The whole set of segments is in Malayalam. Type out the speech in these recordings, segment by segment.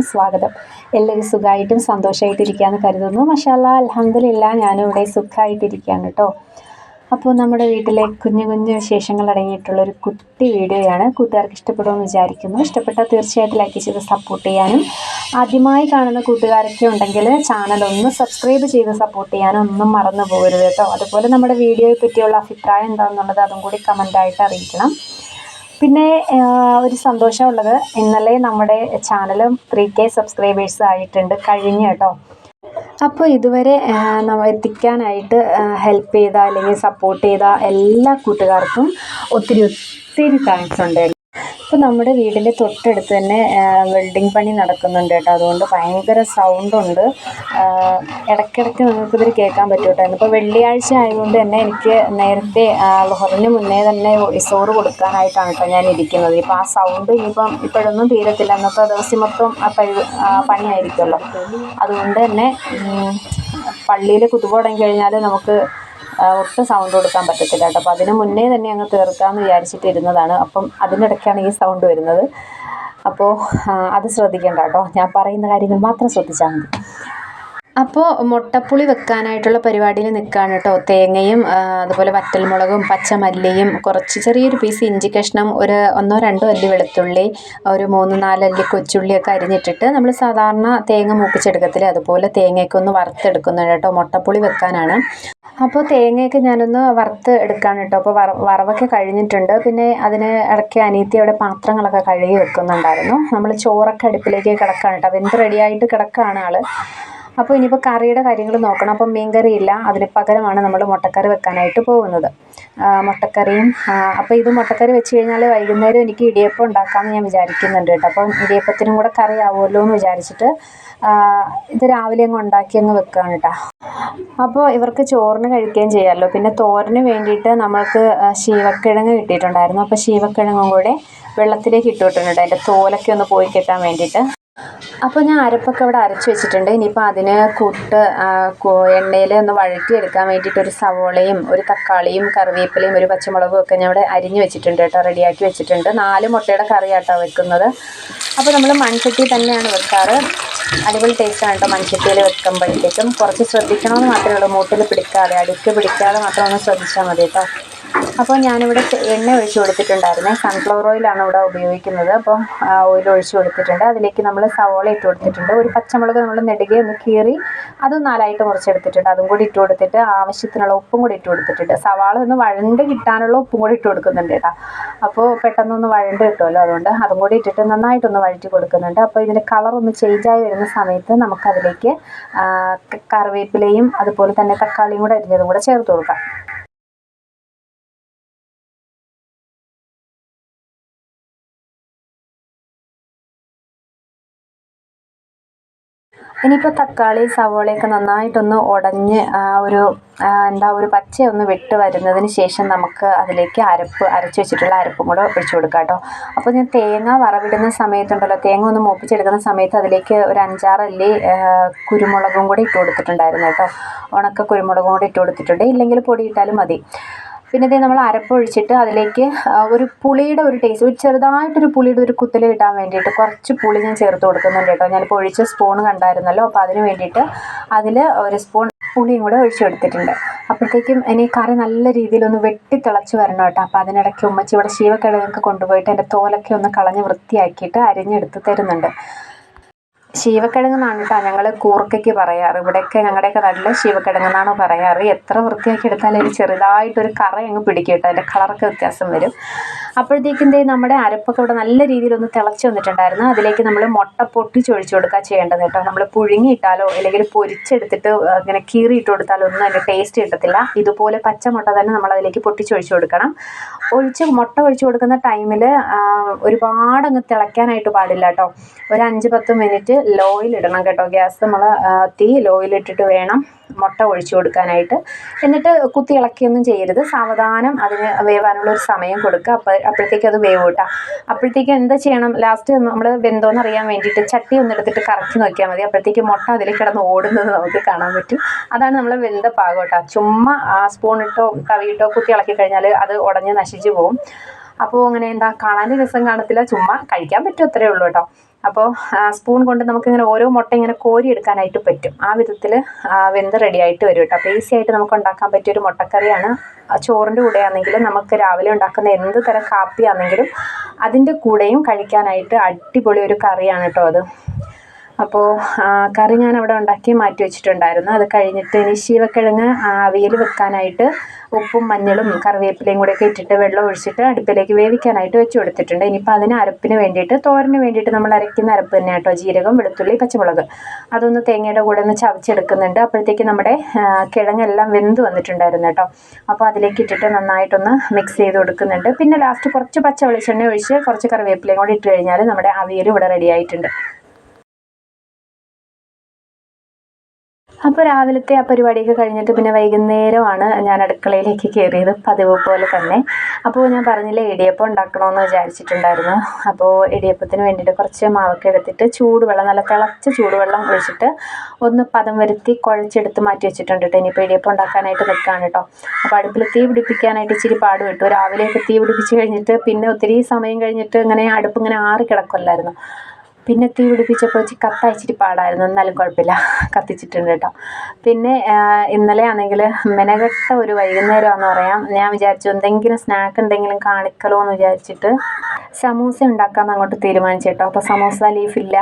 എല്ലാവർക്കും സ്വാഗതം. എല്ലാവരും സുഖമായിട്ടും സന്തോഷമായിട്ടിരിക്കുകയെന്ന് കരുതുന്നു. മഷാല്ല അലഹമില്ല ഞാനും ഇവിടെ സുഖമായിട്ടിരിക്കുകയാണ് കേട്ടോ. അപ്പോൾ നമ്മുടെ വീട്ടിലെ കുഞ്ഞു കുഞ്ഞു വിശേഷങ്ങൾ അടങ്ങിയിട്ടുള്ള ഒരു കുട്ടി വീഡിയോയാണ് കൂട്ടുകാർക്ക് ഇഷ്ടപ്പെടുമെന്ന് വിചാരിക്കുന്നു. ഇഷ്ടപ്പെട്ടാൽ തീർച്ചയായിട്ടും ലൈക്ക് ചെയ്ത് സപ്പോർട്ട് ചെയ്യാനും. ആദ്യമായി കാണുന്ന കൂട്ടുകാരൊക്കെ ഉണ്ടെങ്കിൽ ചാനൽ ഒന്ന് സബ്സ്ക്രൈബ് ചെയ്ത് സപ്പോർട്ട് ചെയ്യാനും ഒന്നും മറന്നു പോകരുത് കേട്ടോ. അതുപോലെ നമ്മുടെ വീഡിയോയെ പറ്റിയുള്ള അഭിപ്രായം എന്താണെന്നുള്ളത് അതും കൂടി കമന്റായിട്ട് അറിയിക്കണം. പിന്നെ ഒരു സന്തോഷമുള്ളത് ഇന്നലെ നമ്മുടെ ചാനലും ത്രീ കെ സബ്സ്ക്രൈബേഴ്സ് ആയിട്ടുണ്ട്. കഴിഞ്ഞ കേട്ടോ. അപ്പോൾ ഇതുവരെ നമ്മൾ എത്തിക്കാനായിട്ട് ഹെൽപ്പ് ചെയ്ത അല്ലെങ്കിൽ സപ്പോർട്ട് ചെയ്ത എല്ലാ കൂട്ടുകാർക്കും ഒത്തിരി ഒത്തിരി താങ്ക്സ് ഉണ്ട്. ഇപ്പോൾ നമ്മുടെ വീടിന്റെ തൊട്ടടുത്ത് തന്നെ വെൽഡിംഗ് പണി നടക്കുന്നുണ്ട് കേട്ടോ. അതുകൊണ്ട് ഭയങ്കര സൗണ്ടുണ്ട് ഇടയ്ക്കിടയ്ക്ക് നിങ്ങൾക്കിതിൽ കേൾക്കാൻ പറ്റും ഇപ്പോൾ വെള്ളിയാഴ്ച ആയതുകൊണ്ട് തന്നെ എനിക്ക് നേരത്തെ ഹൊറിന് മുന്നേ തന്നെ വോയിസോറ് കൊടുക്കാനായിട്ടാണ് കേട്ടോ ഞാൻ ഇരിക്കുന്നത്. ഇപ്പോൾ ആ സൗണ്ട് ഇനിയിപ്പം ഇപ്പോഴൊന്നും തീരത്തില്ല. എന്നൊക്കെ ദിവസം മൊത്തം പണിയായിരിക്കുമല്ലോ. അതുകൊണ്ട് തന്നെ പള്ളിയിൽ കുത്തുപോടങ്ങി കഴിഞ്ഞാൽ നമുക്ക് ഒട്ടും സൗണ്ട് കൊടുക്കാൻ പറ്റത്തില്ല കേട്ടോ. അപ്പോൾ അതിന് മുന്നേ തന്നെ അങ്ങ് തീർക്കാമെന്ന് വിചാരിച്ചിട്ട് ഇരുന്നതാണ്. അപ്പം അതിനിടയ്ക്കാണ് ഈ സൗണ്ട് വരുന്നത്. അപ്പോൾ അത് ശ്രദ്ധിക്കേണ്ട കേട്ടോ. ഞാൻ പറയുന്ന കാര്യങ്ങൾ മാത്രം ശ്രദ്ധിച്ചാൽ മതി. അപ്പോൾ മുട്ടപ്പുളി വെക്കാനായിട്ടുള്ള പരിപാടിയിൽ നിൽക്കുകയാണ് കേട്ടോ. തേങ്ങയും അതുപോലെ വറ്റൽമുളകും പച്ചമല്ലിയും കുറച്ച് ചെറിയൊരു പീസ് ഇഞ്ചി കഷ്ണം ഒരു ഒന്നോ രണ്ടോ അല്ലി വെളുത്തുള്ളി ഒരു മൂന്ന് നാലല്ലി കൊച്ചുള്ളിയൊക്കെ അരിഞ്ഞിട്ടിട്ട് നമ്മൾ സാധാരണ തേങ്ങ മൂപ്പിച്ചെടുക്കത്തില്ലേ? അതുപോലെ തേങ്ങയൊക്കെ ഒന്ന് വറുത്തെടുക്കുന്നുണ്ട് കേട്ടോ. മുട്ടപ്പുളി വെക്കാനാണ്. അപ്പോൾ തേങ്ങയൊക്കെ ഞാനൊന്ന് വറുത്ത് എടുക്കാൻ കേട്ടോ. അപ്പോൾ വറ വറവൊക്കെ കഴിഞ്ഞിട്ടുണ്ട്. പിന്നെ അതിന് ഇടയ്ക്ക് അനിയത്തി അവിടെ പാത്രങ്ങളൊക്കെ കഴുകി വെക്കുന്നുണ്ടായിരുന്നു. നമ്മൾ ചോറൊക്കെ അടുപ്പിലേക്ക് കിടക്കാണ് കേട്ടോ. വെന്ത് റെഡിയായിട്ട് കിടക്കുകയാണ് ആൾ അപ്പോൾ ഇനിയിപ്പോൾ കറിയുടെ കാര്യങ്ങൾ നോക്കണം. അപ്പം മീൻകറി ഇല്ല അതിന് പകരമാണ് നമ്മൾ മുട്ടക്കറി വെക്കാനായിട്ട് പോകുന്നത്. മുട്ടക്കറിയും അപ്പോൾ ഇത് മുട്ടക്കറി വെച്ച് കഴിഞ്ഞാൽ വൈകുന്നേരം എനിക്ക് ഇടിയപ്പം ഉണ്ടാക്കാമെന്ന് ഞാൻ വിചാരിക്കുന്നുണ്ട് കേട്ടോ. അപ്പം ഇടിയപ്പത്തിനും കൂടെ കറി ആവുമല്ലോ എന്ന് വിചാരിച്ചിട്ട് ഇത് രാവിലെ അങ്ങ് ഉണ്ടാക്കി അങ്ങ് വെക്കുകയാണ് കേട്ടോ. അപ്പോൾ ഇവർക്ക് ചോറിന് കഴിക്കുകയും ചെയ്യാമല്ലോ. പിന്നെ തോരന് വേണ്ടിയിട്ട് നമ്മൾക്ക് ശീവക്കിഴങ്ങ് കിട്ടിയിട്ടുണ്ടായിരുന്നു. അപ്പോൾ ശീവക്കിഴങ്ങും കൂടെ വെള്ളത്തിലേക്ക് ഇട്ട് വിട്ടിട്ടുണ്ട്. അതിന്റെ തോലൊക്കെ ഒന്ന് പോയി കിട്ടാൻ വേണ്ടിയിട്ട്. അപ്പോൾ ഞാൻ അരപ്പൊക്കെ ഇവിടെ അരച്ച് വെച്ചിട്ടുണ്ട്. ഇനിയിപ്പോൾ അതിന് കൂട്ട് എണ്ണയിൽ ഒന്ന് വഴറ്റിയെടുക്കാൻ വേണ്ടിയിട്ട് ഒരു സവോളയും ഒരു തക്കാളിയും കറിവേപ്പിലയും ഒരു പച്ചമുളകും ഒക്കെ ഞാൻ ഇവിടെ അരിഞ്ഞ് വെച്ചിട്ടുണ്ട് കേട്ടോ റെഡിയാക്കി വെച്ചിട്ടുണ്ട്. നാല് മുട്ടയുടെ കറിയാട്ടോ വെക്കുന്നത്. അപ്പോൾ നമ്മൾ മൺചട്ടി തന്നെയാണ് വെക്കാറ്. അടിപൊളി ടേസ്റ്റാണ് കേട്ടോ മൺചട്ടിയിൽ വെക്കുമ്പോഴത്തേക്കും. കുറച്ച് ശ്രദ്ധിക്കണമെന്ന് മാത്രമേ ഉള്ളൂ. മൂട്ടിൽ പിടിക്കാതെ അടുക്ക് പിടിക്കാതെ മാത്രം ഒന്ന് ശ്രദ്ധിച്ചാൽ മതി കേട്ടോ. അപ്പോൾ ഞാനിവിടെ എണ്ണ ഒഴിച്ചു കൊടുത്തിട്ടുണ്ടായിരുന്നേ. സൺഫ്ലവർ ഓയിലാണ് ഇവിടെ ഉപയോഗിക്കുന്നത്. അപ്പം ഓയിൽ ഒഴിച്ചു കൊടുത്തിട്ടുണ്ട്. അതിലേക്ക് നമ്മൾ സവോള ഇട്ട് കൊടുത്തിട്ടുണ്ട്. ഒരു പച്ചമുളക് നമ്മൾ നെടുകെ ഒന്ന് കീറി അത് നാലായിട്ട് മുറിച്ചെടുത്തിട്ടുണ്ട്. അതും കൂടി ഇട്ട് കൊടുത്തിട്ട് ആവശ്യത്തിനുള്ള ഉപ്പും കൂടി ഇട്ട് കൊടുത്തിട്ടുണ്ട്. സവാള ഒന്ന് വഴണ്ട് കിട്ടാനുള്ള ഉപ്പും കൂടി ഇട്ട് കൊടുക്കുന്നുണ്ട് കേട്ടോ. അപ്പോൾ പെട്ടെന്നൊന്ന് വഴണ്ട് കിട്ടുമല്ലോ അതുകൊണ്ട് അതും കൂടി ഇട്ടിട്ട് നന്നായിട്ടൊന്ന് വഴറ്റി കൊടുക്കുന്നുണ്ട്. അപ്പോൾ ഇതിന്റെ കളർ ഒന്ന് ചേഞ്ചായി വരുന്ന സമയത്ത് നമുക്കതിലേക്ക് കറിവേപ്പിലയും അതുപോലെ തന്നെ തക്കാളിയും കൂടെ അരിഞ്ഞതും കൂടെ ചേർത്ത് കൊടുക്കാം. ഇനിയിപ്പോൾ തക്കാളി സവോളയൊക്കെ നന്നായിട്ടൊന്ന് ഉടഞ്ഞ് ഒരു എന്താ ഒരു പച്ചയൊന്ന് വിട്ട് വരുന്നതിന് ശേഷം നമുക്ക് അതിലേക്ക് അരപ്പ് അരച്ച് വെച്ചിട്ടുള്ള അരപ്പും കൂടെ ഒഴിച്ചു കൊടുക്കാം കേട്ടോ. അപ്പോൾ ഞാൻ തേങ്ങ വറവിടുന്ന സമയത്തുണ്ടല്ലോ തേങ്ങ ഒന്ന് മൂപ്പിച്ചെടുക്കുന്ന സമയത്ത് അതിലേക്ക് ഒരു അഞ്ചാറല്ലി കുരുമുളകും കൂടി ഇട്ട് കൊടുത്തിട്ടുണ്ടായിരുന്നു കേട്ടോ. ഉണക്ക കുരുമുളകും കൂടി ഇട്ട് കൊടുത്തിട്ടുണ്ട്. ഇല്ലെങ്കിൽ പൊടി ഇട്ടാലും മതി. പിന്നെ ഇതേ നമ്മൾ അരപ്പൊഴിച്ചിട്ട് അതിലേക്ക് ഒരു പുളിയുടെ ഒരു ടേസ്റ്റ് ഒരു ചെറുതായിട്ടൊരു പുളിയുടെ ഒരു കുത്തൽ കിട്ടാൻ വേണ്ടിയിട്ട് കുറച്ച് പുളി ഞാൻ ചേർത്ത് കൊടുക്കുന്നുണ്ട് കേട്ടോ. ഞാനിപ്പോൾ ഒഴിച്ച സ്പൂൺ കണ്ടായിരുന്നല്ലോ അപ്പോൾ അതിന് വേണ്ടിയിട്ട് അതിൽ ഒരു സ്പൂൺ പുളിയും കൂടെ ഒഴിച്ചു കൊടുത്തിട്ടുണ്ട്. അപ്പോഴത്തേക്കും ഇനി കറി നല്ല രീതിയിലൊന്ന് വെട്ടി തിളച്ച് വരണം കേട്ടോ. അപ്പോൾ അതിനിടയ്ക്ക് ഉമ്മച്ചി ഇവിടെ ശീവക്കിഴങ്ങൊക്കെ കൊണ്ടുപോയിട്ട് എന്റെ തോലൊക്കെ ഒന്ന് കളഞ്ഞ് വൃത്തിയാക്കിയിട്ട് അരിഞ്ഞെടുത്ത് തരുന്നുണ്ട്. ശീവക്കിഴങ്ങ് എന്നാണ് കേട്ടോ ഞങ്ങൾ കൂർക്കയ്ക്ക് പറയാറ്. ഇവിടെയൊക്കെ ഞങ്ങളുടെയൊക്കെ നല്ല ശീവക്കിഴങ്ങ് എന്നാണ് പറയാറ്. എത്ര വൃത്തിയാക്കി എടുത്താലും ചെറുതായിട്ടൊരു കറ അങ്ങ് പിടിക്കും കേട്ടോ. അതിന്റെ കളറൊക്കെ വ്യത്യാസം വരും. അപ്പോഴത്തേക്കും നമ്മുടെ അരപ്പൊക്കെ ഇവിടെ നല്ല രീതിയിൽ ഒന്ന് തിളച്ച് വന്നിട്ടുണ്ടായിരുന്നു. അതിലേക്ക് നമ്മൾ മുട്ട പൊട്ടിച്ച് ഒഴിച്ചു കൊടുക്കുക ചെയ്യേണ്ടത് കേട്ടോ. നമ്മൾ പുഴുങ്ങിയിട്ടാലോ അല്ലെങ്കിൽ പൊരിച്ചെടുത്തിട്ട് ഇങ്ങനെ കീറിയിട്ട് കൊടുത്താലോ ഒന്നും അതിന്റെ ടേസ്റ്റ് കിട്ടത്തില്ല. ഇതുപോലെ പച്ച മുട്ട തന്നെ നമ്മൾ അതിലേക്ക് പൊട്ടിച്ചൊഴിച്ച് കൊടുക്കണം. ഒഴിച്ച് മുട്ട ഒഴിച്ചു കൊടുക്കുന്ന ടൈമിൽ ഒരുപാട് അങ്ങ് തിളയ്ക്കാനായിട്ട് പാടില്ല കേട്ടോ. ഒരു അഞ്ച് പത്ത് മിനിറ്റ് ലോയിൽ ഇടണം കേട്ടോ. ഗ്യാസ് നമ്മൾ തീ ലോയിലിട്ടിട്ട് വേണം മുട്ട ഒഴിച്ചു കൊടുക്കാനായിട്ട്. എന്നിട്ട് കുത്തി ഇളക്കിയൊന്നും ചെയ്യരുത്. സാവധാനം അതിന് വേവാനുള്ള ഒരു സമയം കൊടുക്കുക. അപ്പോൾ അപ്പോഴത്തേക്കും അത് വേവ് കേട്ടോ അപ്പോഴത്തേക്ക് എന്താ ചെയ്യണം? ലാസ്റ്റ് നമ്മൾ വെന്തോന്ന് അറിയാൻ വേണ്ടിയിട്ട് ചട്ടി ഒന്ന് എടുത്തിട്ട് കറക്കി നോക്കിയാൽ മതി. അപ്പോഴത്തേക്ക് മുട്ട അതിൽ കിടന്ന് ഓടുന്നത് നമുക്ക് കാണാൻ പറ്റും. അതാണ് നമ്മൾ വെന്ത പാകം കേട്ടോ ചുമ്മാ സ്പൂണിട്ടോ കവിയിട്ടോ കുത്തി ഇളക്കി കഴിഞ്ഞാൽ അത് ഉടഞ്ഞ് നശിച്ചു പോകും. അപ്പോൾ അങ്ങനെ എന്താ കാണാൻ രസം കാണത്തില്ല. ചുമ്മാ കഴിക്കാൻ പറ്റും അത്രേ ഉള്ളൂ കേട്ടോ. അപ്പോൾ സ്പൂൺ കൊണ്ട് നമുക്കിങ്ങനെ ഓരോ മുട്ട ഇങ്ങനെ കോരി എടുക്കാനായിട്ട് പറ്റും. ആ വിധത്തിൽ വെന്ത് റെഡി ആയിട്ട് വരും കേട്ടോ. അപ്പോൾ ഈസി ആയിട്ട് നമുക്ക് ഉണ്ടാക്കാൻ പറ്റിയ ഒരു മുട്ടക്കറിയാണ്. ചോറിന്റെ കൂടെ ആണെങ്കിലും നമുക്ക് രാവിലെ ഉണ്ടാക്കുന്ന എന്ത് തരം കാപ്പിയാണെങ്കിലും അതിന്റെ കൂടെയും കഴിക്കാനായിട്ട് അടിപൊളി ഒരു കറിയാണ് കേട്ടോ അത്. അപ്പോൾ കറി ഞാൻ അവിടെ ഉണ്ടാക്കി മാറ്റി വെച്ചിട്ടുണ്ടായിരുന്നു. അത് കഴിഞ്ഞിട്ട് ഇനി ശീവക്കിഴങ്ങ് അവിയൽ വെക്കാനായിട്ട് ഉപ്പും മഞ്ഞളും കറിവേപ്പിലയും കൂടെ ഒക്കെ ഇട്ടിട്ട് വെള്ളം ഒഴിച്ചിട്ട് അടുപ്പിലേക്ക് വേവിക്കാനായിട്ട് വെച്ച് കൊടുത്തിട്ടുണ്ട്. ഇനിയിപ്പോൾ അതിന് അരപ്പിന് വേണ്ടിയിട്ട് തോരന് വേണ്ടിയിട്ട് നമ്മൾ അരയ്ക്കുന്ന അരപ്പ് തന്നെ കേട്ടോ. ജീരകം വെളുത്തുള്ളി പച്ചമുളക്. അതൊന്ന് തേങ്ങയുടെ കൂടെ ഒന്ന് ചവച്ചെടുക്കുന്നുണ്ട് അപ്പോഴത്തേക്ക് നമ്മുടെ കിഴങ്ങെല്ലാം വെന്ത് വന്നിട്ടുണ്ടായിരുന്നു കേട്ടോ. അപ്പോൾ അതിലേക്ക് ഇട്ടിട്ട് നന്നായിട്ടൊന്ന് മിക്സ് ചെയ്ത് കൊടുക്കുന്നുണ്ട്. പിന്നെ ലാസ്റ്റ് കുറച്ച് പച്ച വെളിച്ചെണ്ണ ഒഴിച്ച് കുറച്ച് കറിവേപ്പിലയും കൂടി ഇട്ട് കഴിഞ്ഞാൽ നമ്മുടെ അവിയൽ ഇവിടെ റെഡി ആയിട്ടുണ്ട്. അപ്പോൾ രാവിലത്തെ ആ പരിപാടിയൊക്കെ കഴിഞ്ഞിട്ട് പിന്നെ വൈകുന്നേരമാണ് ഞാൻ അടുക്കളയിലേക്ക് കയറിയത് പതിവ് പോലെ തന്നെ. അപ്പോൾ ഞാൻ പറഞ്ഞില്ലേ ഇടിയപ്പം ഉണ്ടാക്കണമെന്ന് വിചാരിച്ചിട്ടുണ്ടായിരുന്നു. അപ്പോൾ ഇടിയപ്പത്തിന് വേണ്ടിയിട്ട് കുറച്ച് മാവൊക്കെ എടുത്തിട്ട് ചൂടുവെള്ളം നല്ല തിളച്ച ചൂടുവെള്ളം ഒഴിച്ചിട്ട് ഒന്ന് പദം വരുത്തി കുഴച്ചെടുത്ത് മാറ്റി വെച്ചിട്ടുണ്ട് കേട്ടോ. ഇനിയിപ്പോൾ ഇടിയപ്പം ഉണ്ടാക്കാനായിട്ട് നിൽക്കുകയാണ് കേട്ടോ. അപ്പോൾ അടുപ്പിൽ തീ പിടിപ്പിക്കാനായിട്ട് ഇച്ചിരി പാട് വിട്ടു. രാവിലെയൊക്കെ തീ പിടിപ്പിച്ച് കഴിഞ്ഞിട്ട് പിന്നെ ഒത്തിരി സമയം കഴിഞ്ഞിട്ട് ഇങ്ങനെ അടുപ്പ് ഇങ്ങനെ ആറി കിടക്കുമല്ലായിരുന്നു പിന്നെ തീ പിടിപ്പിച്ചപ്പോൾ ഇച്ചിരി കത്തയച്ചിട്ട് പാടായിരുന്നു. എന്നാലും കുഴപ്പമില്ല. കത്തിച്ചിട്ടുണ്ട് കേട്ടോ. പിന്നെ ഇന്നലെ ആണെങ്കിൽ മെനകെട്ട ഒരു വൈകുന്നേരമാണെന്ന് പറയാം. ഞാൻ വിചാരിച്ചു എന്തെങ്കിലും സ്നാക്ക് എന്തെങ്കിലും കാണിക്കലോ എന്ന് വിചാരിച്ചിട്ട് സമൂസ ഉണ്ടാക്കാമെന്ന് അങ്ങോട്ട് തീരുമാനിച്ചു കേട്ടോ. അപ്പോൾ സമൂസ ലീഫില്ല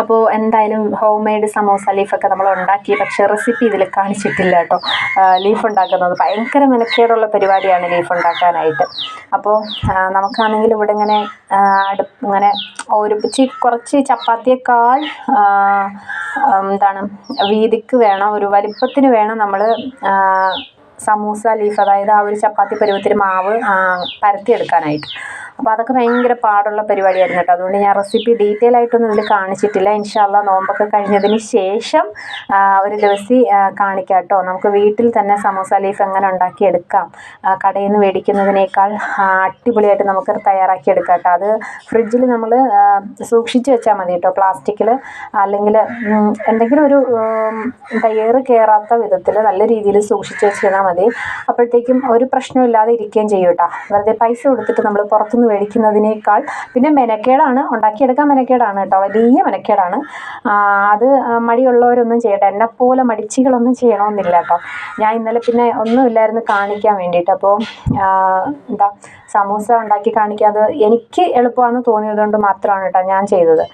അപ്പോൾ എന്തായാലും ഹോം മെയ്ഡ് സമോസ ലീഫൊക്കെ നമ്മൾ ഉണ്ടാക്കി. പക്ഷേ റെസിപ്പി ഇതിൽ കാണിച്ചിട്ടില്ല കേട്ടോ. ലീഫ് ഉണ്ടാക്കുന്നത് ഭയങ്കര മെനക്കേടുള്ള പരിപാടിയാണ് ലീഫ് ഉണ്ടാക്കാനായിട്ട്. അപ്പോൾ നമുക്കാണെങ്കിൽ ഇവിടെ ഇങ്ങനെ അടുപ്പ് ഇങ്ങനെ ഒരു കുറച്ച് ചപ്പാത്തിയേക്കാൾ എന്താണ് വീതിക്ക് വേണം ഒരു വലിപ്പത്തിന് വേണം നമ്മൾ സമൂസ ലീഫ് അതായത് ആ ഒരു ചപ്പാത്തി പരുവത്തിൽ മാവ് പരത്തിയെടുക്കാനായിട്ട്. അപ്പോൾ അതൊക്കെ ഭയങ്കര പാടുള്ള പരിപാടിയായിരുന്നു കേട്ടോ. അതുകൊണ്ട് ഞാൻ റെസിപ്പി ഡീറ്റെയിൽ ആയിട്ടൊന്നും ഇതിൽ കാണിച്ചിട്ടില്ല. ഇൻഷാല്ല നോമ്പൊക്കെ കഴിഞ്ഞതിന് ശേഷം ഒരു ദിവസം കാണിക്കാം കേട്ടോ. നമുക്ക് വീട്ടിൽ തന്നെ സമൂസ ലീഫ് എങ്ങനെ ഉണ്ടാക്കിയെടുക്കാം കടയിൽ നിന്ന് മേടിക്കുന്നതിനേക്കാൾ അടിപൊളിയായിട്ട് നമുക്ക് തയ്യാറാക്കി എടുക്കാം കേട്ടോ. അത് ഫ്രിഡ്ജിൽ നമ്മൾ സൂക്ഷിച്ച് വെച്ചാൽ മതി കേട്ടോ. പ്ലാസ്റ്റിക്കിൽ അല്ലെങ്കിൽ എന്തെങ്കിലും ഒരു ടയർ കയറാത്ത വിധത്തിൽ നല്ല രീതിയിൽ സൂക്ഷിച്ച് വെച്ചിരുന്നാൽ മതി. അപ്പോഴത്തേക്കും ഒരു പ്രശ്നമില്ലാതെ ഇരിക്കുകയും ചെയ്യും കേട്ടോ. വെറുതെ പൈസ കൊടുത്തിട്ട് നമ്മൾ പുറത്തുനിന്ന് മേടിക്കുന്നതിനേക്കാൾ പിന്നെ മെനക്കേടാണ്. ഉണ്ടാക്കിയെടുക്കാൻ മെനക്കേടാണ് കേട്ടോ. വലിയ മെനക്കേടാണ്. അത് മടിയുള്ളവരൊന്നും ചെയ്യട്ടെ പോലെ മടിച്ചികളൊന്നും ചെയ്യണമെന്നില്ല കേട്ടോ. ഞാൻ ഇന്നലെ പിന്നെ ഒന്നും ഇല്ലായിരുന്നു കാണിക്കാൻ വേണ്ടിയിട്ട്. അപ്പോൾ എന്താ സമൂസ ഉണ്ടാക്കി കാണിക്കാതെ എനിക്ക് എളുപ്പമാണെന്ന് തോന്നിയതുകൊണ്ട് മാത്രമാണ് കേട്ടോ ഞാൻ ചെയ്തത്.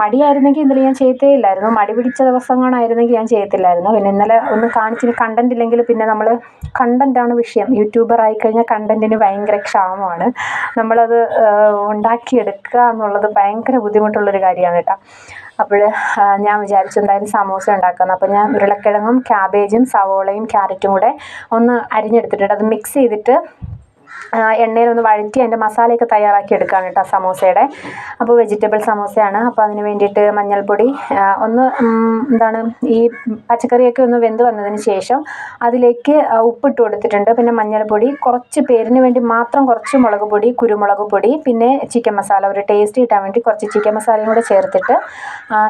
മടിയായിരുന്നെങ്കിൽ ഇന്നലെ ഞാൻ ചെയ്യത്തേ ഇല്ലായിരുന്നു മടി പിടിച്ച ദിവസങ്ങളായിരുന്നെങ്കിൽ ഞാൻ ചെയ്യത്തില്ലായിരുന്നു പിന്നെ ഇന്നലെ ഒന്ന് കാണിച്ചിന് കണ്ടന്റ് ഇല്ലെങ്കിൽ പിന്നെ നമ്മൾ കണ്ടന്റാണ് വിഷയം. യൂട്യൂബർ ആയിക്കഴിഞ്ഞാൽ കണ്ടന്റിന് ഭയങ്കര ക്ഷാമമാണ്. നമ്മളത് ഉണ്ടാക്കിയെടുക്കുക എന്നുള്ളത് ഭയങ്കര ബുദ്ധിമുട്ടുള്ളൊരു കാര്യമാണ് കേട്ടോ. അപ്പോൾ ഞാൻ വിചാരിച്ചു എന്തായാലും സമോസ ഉണ്ടാക്കാമെന്ന് അപ്പോൾ ഞാൻ ഉരുളക്കിഴങ്ങും ക്യാബേജും സവോളയും ക്യാരറ്റും കൂടെ ഒന്ന് അരിഞ്ഞെടുത്തിട്ടുണ്ട്. അത് മിക്സ് ചെയ്തിട്ട് എണ്ണയിലൊന്ന് വഴറ്റി അതിന്റെ മസാലയൊക്കെ തയ്യാറാക്കി എടുക്കുകയാണ് കേട്ടോ സമോസയുടെ. അപ്പോൾ വെജിറ്റബിൾ സമോസയാണ്. അപ്പോൾ അതിന് വേണ്ടിയിട്ട് മഞ്ഞൾപ്പൊടി ഒന്ന് എന്താണ് ഈ പച്ചക്കറിയൊക്കെ ഒന്ന് വെന്ത് വന്നതിന് ശേഷം അതിലേക്ക് ഉപ്പിട്ട് കൊടുത്തിട്ടുണ്ട്. പിന്നെ മഞ്ഞൾപ്പൊടി കുറച്ച് പേരിന് വേണ്ടി മാത്രം കുറച്ച് മുളക് പൊടി കുരുമുളക് പൊടി പിന്നെ ചിക്കൻ മസാല. ഒരു ടേസ്റ്റ് കിട്ടാൻ വേണ്ടി കുറച്ച് ചിക്കൻ മസാലയും കൂടെ ചേർത്തിട്ട്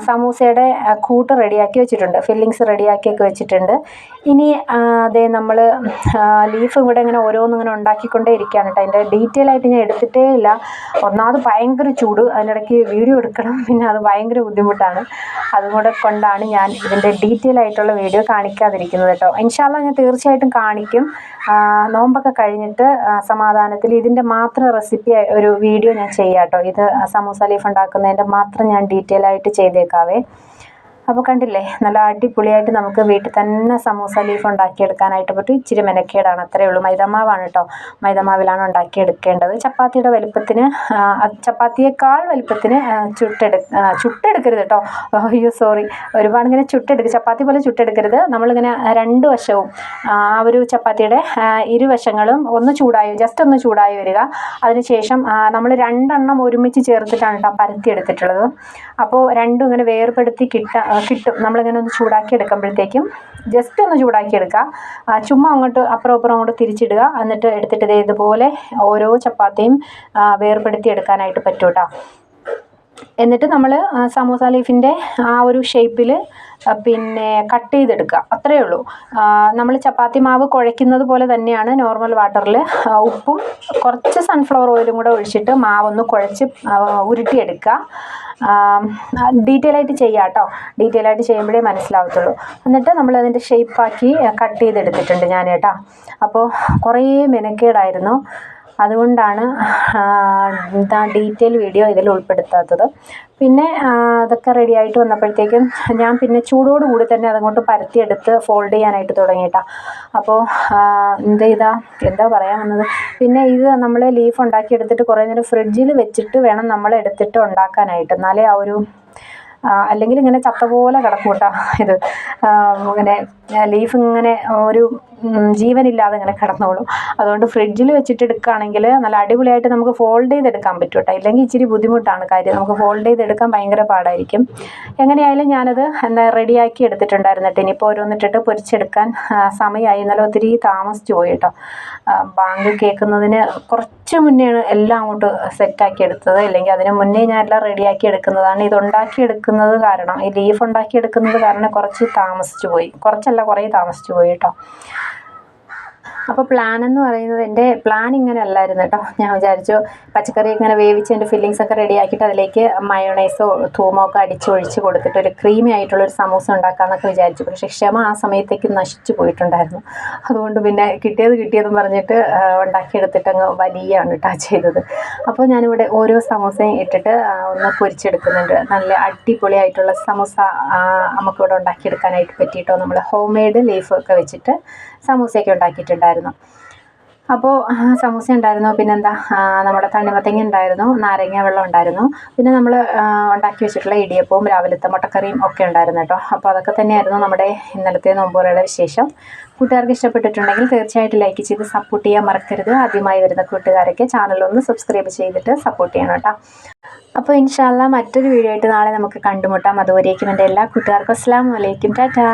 സമൂസയുടെ കൂട്ട് റെഡിയാക്കി വെച്ചിട്ടുണ്ട്. ഫില്ലിങ്സ് റെഡിയാക്കിയൊക്കെ വെച്ചിട്ടുണ്ട്. ഇനി അതേ നമ്മൾ ലീഫ് കൂടെ ഇങ്ങനെ ഓരോന്നിങ്ങനെ ഉണ്ടാക്കിക്കൊണ്ടേ ഇരിക്കുകയാണ് കേട്ടോ. അതിന്റെ ഡീറ്റെയിൽ ആയിട്ട് ഞാൻ എടുത്തിട്ടേ ഇല്ല. ഒന്നാമത് ഭയങ്കര ചൂട്. അതിനിടയ്ക്ക് വീഡിയോ എടുക്കണം. പിന്നെ അത് ഭയങ്കര ബുദ്ധിമുട്ടാണ്. അതുകൂടെ കൊണ്ടാണ് ഞാൻ ഇതിന്റെ ഡീറ്റെയിൽ ആയിട്ടുള്ള വീഡിയോ കാണിക്കാതിരിക്കുന്നത് കേട്ടോ. ഇൻഷാല്ല ഞാൻ തീർച്ചയായിട്ടും കാണിക്കും. നോമ്പൊക്കെ കഴിഞ്ഞിട്ട് സമാധാനത്തിൽ ഇതിന്റെ മാത്രം റെസിപ്പി ഒരു വീഡിയോ ഞാൻ ചെയ്യാം കേട്ടോ. ഇത് സമൂസ ലീഫ് ഉണ്ടാക്കുന്നതിന്റെ മാത്രം ഞാൻ ഡീറ്റെയിൽ ആയിട്ട് ചെയ്തേക്കാവേ. അപ്പോൾ കണ്ടില്ലേ നല്ല അടിപൊളിയായിട്ട് നമുക്ക് വീട്ടിൽ തന്നെ സമൂസ ലീഫ് ഉണ്ടാക്കിയെടുക്കാനായിട്ട് പറ്റും. ഇച്ചിരി മെനക്കേടാണ് അത്രയേ ഉള്ളൂ. മൈദമാവാണ് കേട്ടോ മൈദമാവിലാണ് ഉണ്ടാക്കിയെടുക്കേണ്ടത്. ചപ്പാത്തിയുടെ വലുപ്പത്തിന് ചപ്പാത്തിയേക്കാൾ വലുപ്പത്തിന് ചുട്ടെടു ചുട്ടെടുക്കരുത് കേട്ടോ അയ്യോ സോറി ഒരുപാട് ഇങ്ങനെ ചുട്ടെടുക്കുക ചപ്പാത്തി പോലെ ചുട്ടെടുക്കരുത്. നമ്മളിങ്ങനെ രണ്ട് വശവും ആ ഒരു ചപ്പാത്തിയുടെ ഇരുവശങ്ങളും ഒന്ന് ചൂടായി ജസ്റ്റ് ഒന്ന് ചൂടായി വരിക. അതിനുശേഷം നമ്മൾ രണ്ടെണ്ണം ഒരുമിച്ച് ചേർത്തിട്ടാണ് കേട്ടോ പരത്തി എടുത്തിട്ടുള്ളത്. അപ്പോൾ രണ്ടും ഇങ്ങനെ വേർപെടുത്തി കിട്ടാൻ കിട്ടും. നമ്മളിങ്ങനെ ഒന്ന് ചൂടാക്കി എടുക്കുമ്പോഴത്തേക്കും ജസ്റ്റ് ഒന്ന് ചൂടാക്കി എടുക്കുക. ചുമ്മാ അങ്ങോട്ട് അപ്പുറം അപ്പുറം അങ്ങോട്ട് തിരിച്ചിടുക. എന്നിട്ട് എടുത്തിട്ട് ഇതേപോലെ ഓരോ ചപ്പാത്തിയും വേർപെടുത്തി എടുക്കാനായിട്ട് പറ്റും കേട്ടോ എന്നിട്ട് നമ്മൾ സമൂസ ലീഫിന്റെ ആ ഒരു ഷേപ്പിൽ പിന്നെ കട്ട് ചെയ്തെടുക്കുക. അത്രയേ ഉള്ളൂ. നമ്മൾ ചപ്പാത്തി മാവ് കുഴയ്ക്കുന്നത് പോലെ തന്നെയാണ് നോർമൽ വാട്ടറിൽ ഉപ്പും കുറച്ച് സൺഫ്ലവർ ഓയിലും കൂടെ ഒഴിച്ചിട്ട് മാവൊന്ന് കുഴച്ച് ഉരുട്ടിയെടുക്കുക. ഡീറ്റെയിൽ ആയിട്ട് ചെയ്യാം കേട്ടോ. ഡീറ്റെയിൽ ആയിട്ട് ചെയ്യുമ്പോഴേ മനസ്സിലാവത്തുള്ളൂ. എന്നിട്ട് നമ്മൾ അതിന്റെ ഷേപ്പാക്കി കട്ട് ചെയ്തെടുത്തിട്ടുണ്ട് ഞാൻ കേട്ടോ. അപ്പോൾ കുറേ മെനക്കേടായിരുന്നു. അതുകൊണ്ടാണ് ഡീറ്റെയിൽ വീഡിയോ ഇതിൽ ഉൾപ്പെടുത്താത്തത്. പിന്നെ അതൊക്കെ റെഡി ആയിട്ട് വന്നപ്പോഴത്തേക്കും ഞാൻ പിന്നെ ചൂടോട് കൂടി തന്നെ അതങ്ങോട്ട് പരത്തിയെടുത്ത് ഫോൾഡ് ചെയ്യാനായിട്ട് തുടങ്ങിയിട്ടാണ് അപ്പോൾ എന്ത് ചെയ്താൽ എന്താ പറയാൻ വന്നത്? പിന്നെ ഇത് നമ്മൾ ലീഫ് ഉണ്ടാക്കിയെടുത്തിട്ട് കുറേ നേരം ഫ്രിഡ്ജിൽ വെച്ചിട്ട് വേണം നമ്മൾ എടുത്തിട്ട് ഉണ്ടാക്കാനായിട്ട്. എന്നാലേ ആ ഒരു അല്ലെങ്കിൽ ഇങ്ങനെ ചത്ത പോലെ കിടക്കും കേട്ടോ ഇത്. ഇങ്ങനെ ലീഫ് ഇങ്ങനെ ഒരു ജീവനില്ലാതെ ഇങ്ങനെ കിടന്നോളും. അതുകൊണ്ട് ഫ്രിഡ്ജിൽ വെച്ചിട്ട് എടുക്കുകയാണെങ്കിൽ നല്ല അടിപൊളിയായിട്ട് നമുക്ക് ഫോൾഡ് ചെയ്തെടുക്കാൻ പറ്റും കേട്ടോ ഇല്ലെങ്കിൽ ഇച്ചിരി ബുദ്ധിമുട്ടാണ് കാര്യം. നമുക്ക് ഫോൾഡ് ചെയ്തെടുക്കാൻ ഭയങ്കര പാടായിരിക്കും. എങ്ങനെയായാലും ഞാനത് എന്താ റെഡിയാക്കി എടുത്തിട്ടുണ്ടായിരുന്നു കേട്ടോ. ഇനിയിപ്പോൾ ഓരോന്നിട്ടിട്ട് പൊരിച്ചെടുക്കാൻ സമയമായി. ഇന്നലെ ഒത്തിരി താമസിച്ചു പോയി കേട്ടോ. ബാങ്ക് കേൾക്കുന്നതിന് കുറച്ച് മുന്നെയാണ് എല്ലാം അങ്ങോട്ട് സെറ്റാക്കി എടുത്തത്. ഇല്ലെങ്കിൽ അതിന് മുന്നേ ഞാൻ എല്ലാം റെഡിയാക്കി എടുക്കുന്നതാണ്. ഇത് ഉണ്ടാക്കി എടുക്കുന്നത് കാരണം ഈ ലീഫ് ഉണ്ടാക്കി എടുക്കുന്നത് കാരണം കുറച്ച് താമസിച്ചു പോയി. കുറച്ചല്ല കുറേ താമസിച്ചു പോയി കേട്ടോ അപ്പോൾ പ്ലാൻ എന്ന് പറയുന്നത് എന്റെ പ്ലാൻ ഇങ്ങനെ അല്ലായിരുന്നു കേട്ടോ. ഞാൻ വിചാരിച്ചു പച്ചക്കറി ഇങ്ങനെ വേവിച്ച് എന്റെ ഫില്ലിങ്സ് ഒക്കെ റെഡിയാക്കിയിട്ട് അതിലേക്ക് മയോണൈസോ തൂമോ ഒക്കെ അടിച്ചൊഴിച്ച് കൊടുത്തിട്ട് ഒരു ക്രീമി ആയിട്ടുള്ളൊരു സമൂസ ഉണ്ടാക്കാമെന്നൊക്കെ വിചാരിച്ചു. പക്ഷേ ക്ഷമ ആ സമയത്തേക്ക് നശിച്ചു പോയിട്ടുണ്ടായിരുന്നു. അതുകൊണ്ട് പിന്നെ കിട്ടിയത് കിട്ടിയതെന്ന് പറഞ്ഞിട്ട് ഉണ്ടാക്കിയെടുത്തിട്ട് അങ്ങ് വലിയാണ് കേട്ടോ ചെയ്തത്. അപ്പോൾ ഞാനിവിടെ ഓരോ സമൂസയും ഇട്ടിട്ട് ഒന്ന് പൊരിച്ചെടുക്കുന്നുണ്ട്. നല്ല അടിപൊളിയായിട്ടുള്ള സമൂസ നമുക്കിവിടെ ഉണ്ടാക്കിയെടുക്കാനായിട്ട് പറ്റിയിട്ടോ. നമ്മൾ ഹോം മെയ്ഡ് ഒക്കെ വെച്ചിട്ട് സമൂസയൊക്കെ ഉണ്ടാക്കിയിട്ടുണ്ടായിരുന്നു. അപ്പോൾ സമൂസ ഉണ്ടായിരുന്നു. പിന്നെന്താ നമ്മുടെ തണ്ണിമത്തങ്ങ ഉണ്ടായിരുന്നു. നാരങ്ങ വെള്ളം ഉണ്ടായിരുന്നു. പിന്നെ നമ്മൾ ഉണ്ടാക്കി വെച്ചിട്ടുള്ള ഇടിയപ്പവും രാവിലത്തെ മുട്ടക്കറിയും ഒക്കെ ഉണ്ടായിരുന്നു കേട്ടോ. അപ്പോൾ അതൊക്കെ തന്നെയായിരുന്നു നമ്മുടെ ഇന്നലത്തെ നോമ്പുറയുടെ വിശേഷം. കൂട്ടുകാർക്ക് ഇഷ്ടപ്പെട്ടിട്ടുണ്ടെങ്കിൽ തീർച്ചയായിട്ടും ലൈക്ക് ചെയ്ത് സപ്പോർട്ട് ചെയ്യാൻ മറക്കരുത്. ആദ്യമായി വരുന്ന കൂട്ടുകാരൊക്കെ ചാനലൊന്ന് സബ്സ്ക്രൈബ് ചെയ്തിട്ട് സപ്പോർട്ട് ചെയ്യണം കേട്ടോ. അപ്പോൾ ഇൻഷാല്ല മറ്റൊരു വീഡിയോ ആയിട്ട് നാളെ നമുക്ക് കണ്ടുമുട്ടാം. അതുവരേക്കും എന്റെ എല്ലാ കൂട്ടുകാർക്കും. അസ്സാം വലൈക്കും ടാറ്റാ.